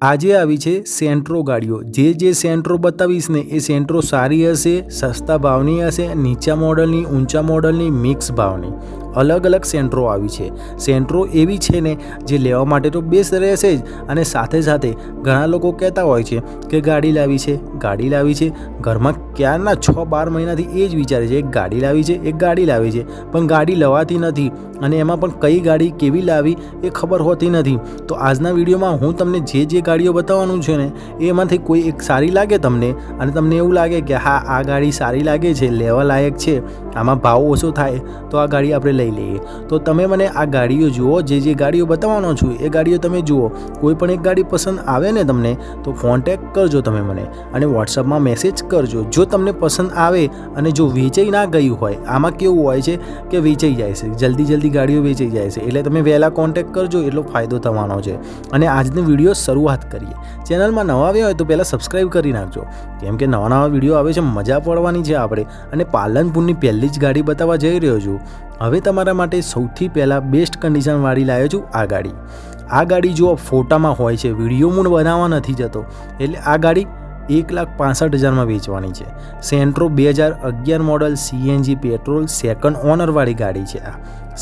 આજે આવી છે સેન્ટ્રો ગાડીઓ. જે જે સેન્ટ્રો બતાવીશ ને એ સેન્ટ્રો સારી હશે, સસ્તા ભાવની હશે, નીચા મોડલની, ઊંચા મોડલની, મિક્સ ભાવની. અલગ અલગ સેન્ટ્રો આવી છે. સેન્ટ્રો એવી છે ને જે લેવા માટે તો બેસ્ટ રહેશે જ અને સાથે સાથે ઘણા લોકો કહેતા હોય છે કે ગાડી લાવી છે, ગાડી લાવી છે. ઘરમાં ક્યારના છ બાર મહિનાથી એ જ વિચારે છે એક ગાડી લાવી છે, એક ગાડી લાવી છે. પણ ગાડી લવાતી નથી અને એમાં પણ કઈ ગાડી કેવી લાવી એ ખબર હોતી નથી. તો આજના વિડીયોમાં હું તમને જે જે ગાડીઓ બતાવવાનું છે ને એમાંથી કોઈ એક સારી લાગે તમને અને તમને એવું લાગે કે હા, આ ગાડી સારી લાગે છે લેવા લાયક છે, આમાં ભાવ ઓછો થાય, તો આ ગાડી આપણે લઈ લઈએ તો તમે મને આ ગાડીઓ જુઓ, જે જે ગાડીઓ બતાવવાનો છું, એ ગાડીઓ તમે જુઓ. કોઈ પણ એક ગાડી પસંદ આવે ને તમને, તો કોન્ટેક કરજો તમે મને અને વોટ્સઅપમાં મેસેજ કરજો. જો તમને પસંદ આવે અને જો વેચાઈ ના ગયું હોય, આમાં કેવું હોય છે કે વેચાઈ જાય છે. જલ્દી જલ્દી ગાડીઓ વેચાઈ જાય છે. એટલે તમે વહેલા કોન્ટેક કરજો, એટલો ફાયદો થવાનો છે. અને આજની વીડિયો શરૂઆત કરીએ. ચેનલમાં નવા આવ્યા હોય તો પહેલાં સબસ્ક્રાઈબ કરી નાખજો. કેમ કે નવા નવા વીડિયો આવે છે, મજા પડવાની છે આપણે. અને પાલનપુરની પહેલી જ ગાડી બતાવવા જઈ રહ્યો છું. હવે તમારા માટે સૌથી પહેલાં બેસ્ટ કન્ડિશનવાળી લાવ્યો છું આ ગાડી. આ ગાડી જો ફોટામાં હોય છે વીડિયો મૂળ બનાવવા નથી જતો. એટલે આ ગાડી એક લાખ પાસઠ હજારમાં વેચવાની છે. સેન્ટ્રો બે હજાર અગિયાર મોડલ સીએનજી પેટ્રોલ સેકન્ડ ઓનરવાળી ગાડી છે આ.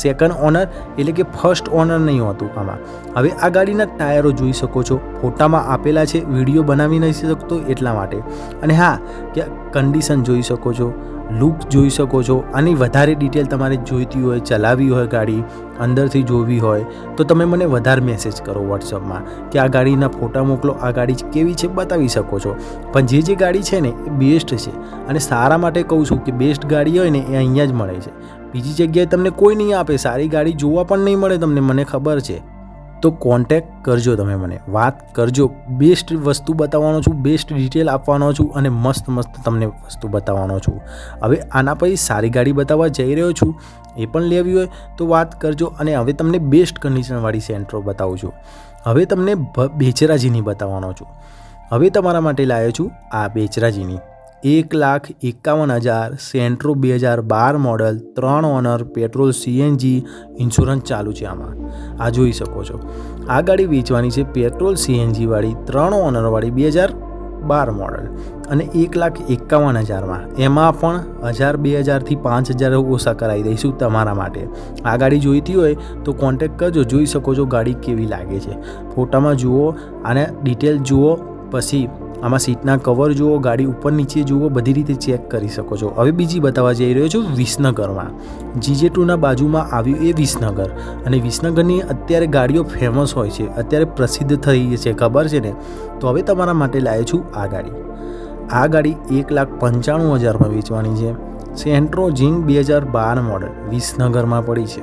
સેકન્ડ ઓનર એટલે કે ફર્સ્ટ ઓનર નહીં હોતું આમાં. હવે આ ગાડીના ટાયરો જોઈ શકો છો. ફોટામાં આપેલા છે વીડિયો બનાવી નથી શકતો એટલા માટે. અને હા કે કન્ડિશન જોઈ શકો છો. લુક જોઈ શકો છો આની વધારે ડિટેલ તમારે જોઈતી હોય ચલાવવી હોય ગાડી, અંદરથી જોવી હોય, તો તમે મને વધારે મેસેજ કરો વોટ્સઅપમાં કે આ ગાડીના ફોટા મોકલો, આ ગાડી કેવી છે બતાવી શકો છો. પણ જે જે ગાડી છે ને, એ બેસ્ટ છે. અને સારા માટે કહું છું કે બેસ્ટ ગાડી હોય ને, એ અહીંયા જ મળે છે. બીજી જગ્યાએ તમને કોઈ નહીં આપે, સારી ગાડી જોવા પણ નહીં મળે, તમને મને ખબર છે. તો કોન્ટેક કરજો તમે મને. વાત કરજો. બેસ્ટ વસ્તુ બતાવવાનો છું બેસ્ટ ડિટેલ આપવાનો છું અને મસ્ત મસ્ત તમને વસ્તુ બતાવવાનો છું. હવે આના પછી સારી ગાડી બતાવવા જઈ રહ્યો છું. એ પણ લેવી હોય તો વાત કરજો અને હવે તમને બેસ્ટ કન્ડિશનવાળી સેન્ટ્રો બતાવું છું. હવે તમને બેચરાજીની બતાવવાનો છું. હવે તમારા માટે લાવ્યો છું આ બેચરાજીની. એક લાખ એકાવન હજાર સેન્ટ્રો બે હજાર બાર મોડલ ત્રણ ઓનર પેટ્રોલ સીએનજી ઇન્સ્યોરન્સ ચાલુ છે આમાં. આ જોઈ શકો છો. આ ગાડી વેચવાની છે પેટ્રોલ સીએનજીવાળી ત્રણ ઓનરવાળી બે હજાર બાર મોડલ અને એક લાખ એકાવન હજારમાં. એમાં પણ હજાર બે હજારથી પાંચ હજાર ઓછા કરાવી દઈશું તમારા માટે. આ ગાડી જોઈતી હોય તો કોન્ટેક કરજો. જોઈ શકો છો ગાડી કેવી લાગે છે. ફોટામાં જુઓ અને ડિટેલ જુઓ. પછી આમાં સીટના કવર જુઓ, ગાડી ઉપર નીચે જુઓ, બધી રીતે ચેક કરી શકો છો. હવે બીજી બતાવવા જઈ રહ્યો છું વિસનગરમાં. જીજે ટુના બાજુમાં આવ્યું એ વિસનગર. અને વિસનગરની અત્યારે ગાડીઓ ફેમસ હોય છે. અત્યારે પ્રસિદ્ધ થઈ છે, ખબર છે ને? તો હવે તમારા માટે લાવ્યો છું આ ગાડી. આ ગાડી એક લાખ પંચાણું હજારમાં વેચવાની છે. સેન્ટ્રો જીંગ બે હજાર બાર મોડલ વિસનગરમાં પડી છે.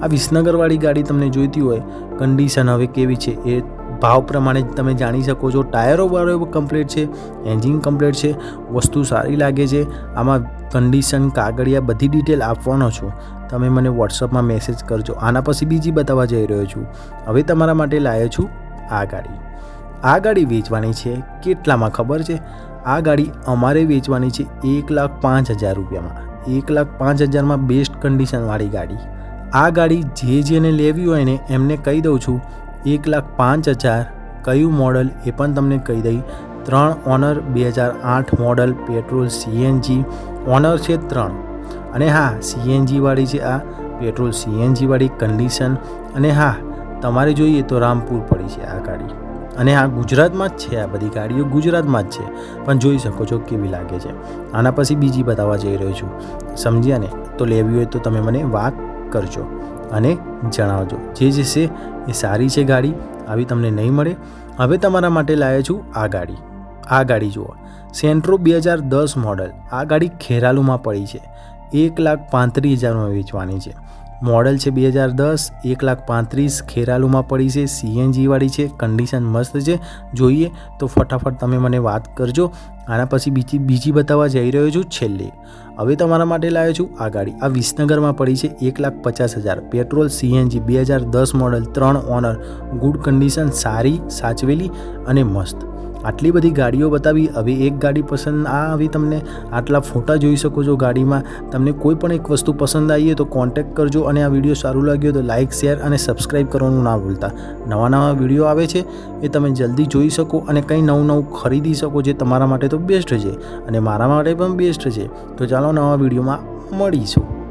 આ વિસનગરવાળી ગાડી તમને જોઈતી હોય કન્ડિશન હવે કેવી છે એ ભાવ પ્રમાણે તમે જાણી શકો છો. ટાયરો બરાબર કમ્પ્લીટ છે એન્જિન કમ્પ્લીટ છે, વસ્તુ સારી લાગે છે. આમાં કન્ડિશન કાગળિયા બધી ડિટેલ આપવાનો છો. તમે મને વોટ્સઅપમાં મેસેજ કરજો. આના પછી બીજી બતાવવા જઈ રહ્યો છું. હવે તમારા માટે લાવ્યો છું આ ગાડી. આ ગાડી વેચવાની છે કેટલામાં ખબર છે? આ ગાડી અમારે વેચવાની છે એક લાખ પાંચ હજાર રૂપિયામાં. એક લાખ પાંચ હજારમાં બેસ્ટ કન્ડિશનવાળી ગાડી. આ ગાડી જે જેને લેવી હોય ને એમને કહી દઉં છું. એક લાખ પાંચ હજાર કયું મોડલ એ પણ તમને કહી દઈ. ત્રણ ઓનર બે હજાર આઠ મોડલ પેટ્રોલ સીએનજી ઓનર છે ત્રણ. અને હા સીએનજીવાળી છે આ પેટ્રોલ સીએનજીવાળી કન્ડિશન અને હા, તમારે જોઈએ તો રામપુર પડી છે આ ગાડી. અને હા, ગુજરાતમાં જ છે આ બધી ગાડીઓ. ગુજરાતમાં જ છે. પણ જોઈ શકો છો કેવી લાગે છે. આના પછી બીજી બતાવવા જઈ રહ્યો છું. સમજ્યા ને? તો લેવી હોય તો તમે મને વાત કરજો. અને જણાવજો. જે જે છે એ સારી છે ગાડી, આવી તમને નહીં મળે. હવે તમારા માટે લાવ્યો છું આ ગાડી. આ ગાડી જુઓ. સેન્ટ્રો બે હજાર દસ મોડલ. આ ગાડી ખેરાલુમાં પડી છે. એક લાખ પાંત્રીસ હજારમાં વેચવાની છે. મોડલ છે બે હજાર દસ, એક લાખ પાંત્રીસ, ખેરાલુમાં પડી છે, સીએનજીવાળી છે, કન્ડિશન મસ્ત છે. જોઈએ તો ફટાફટ તમે મને વાત કરજો. આના પછી બીજી બીજી બતાવવા જઈ રહ્યો છું છેલ્લે. હવે તમારા માટે લાવ્યો છું આ ગાડી. આ વિસનગરમાં પડી છે એક લાખ પચાસ હજાર. પેટ્રોલ, સીએનજી, બે હજાર દસ મોડલ, ત્રણ ઓનર. ગુડ કન્ડિશન, સારી, સાચવેલી અને મસ્ત. આટલી બધી ગાડીઓ બતાવી, હવે એક ગાડી પસંદ, આ આવી તમને આટલા ફોટા જોઈ શકો છો ગાડીમાં. તમને કોઈ પણ એક વસ્તુ પસંદ આવીએ તો કોન્ટેક્ટ કરજો અને આ વીડિયો સારું લાગ્યો તો લાઇક શેર અને સબસ્ક્રાઈબ કરવાનું ના ભૂલતા. નવા નવા વીડિયો આવે છે એ તમે જલ્દી જોઈ શકો અને કંઈ નવું નવું ખરીદી શકો જે તમારા માટે તો બેસ્ટ છે. અને મારા માટે પણ બેસ્ટ છે. તો ચાલો નવા વિડીયોમાં મળીશું.